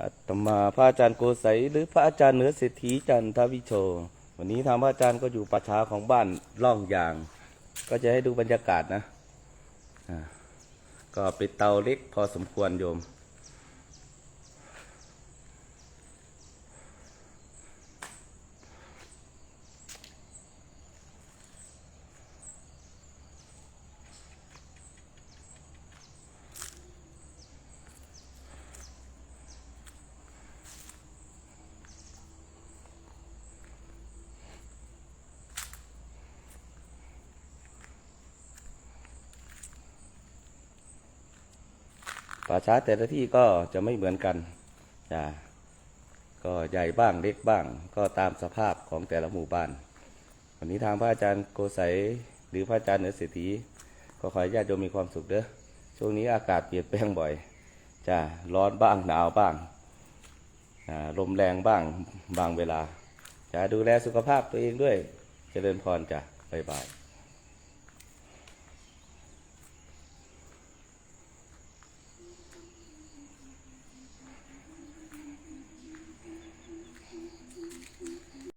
อาตมาพระอาจารย์โกศัยหรือพระอาจารย์เหนือเศรษฐีจันทวิโช วันนี้ทางพระอาจารย์ก็อยู่ป่าช้าของบ้านล่องยาง ก็จะให้ดูบรรยากาศนะอ่าก็เป็นเตาเล็กพอสมควรโยม ป่าช้าแต่ละที่ก็จะไม่เหมือนกันจ้ะก็ใหญ่บ้างเล็กบ้าง ก็ตามสภาพของแต่ละหมู่บ้าน วันนี้ทางพระอาจารย์โกไสยหรือพระอาจารย์เหนือเศรษฐีก็ขอให้ญาติโยมมีความสุขเด้อช่วงนี้อากาศเปลี่ยนแปลงบ่อยจ้ะร้อนบ้างหนาวบ้างลมแรงบ้างบางเวลาจะดูแลสุขภาพตัวเองด้วยจเจริญพรจ้ะบ๊ายบาย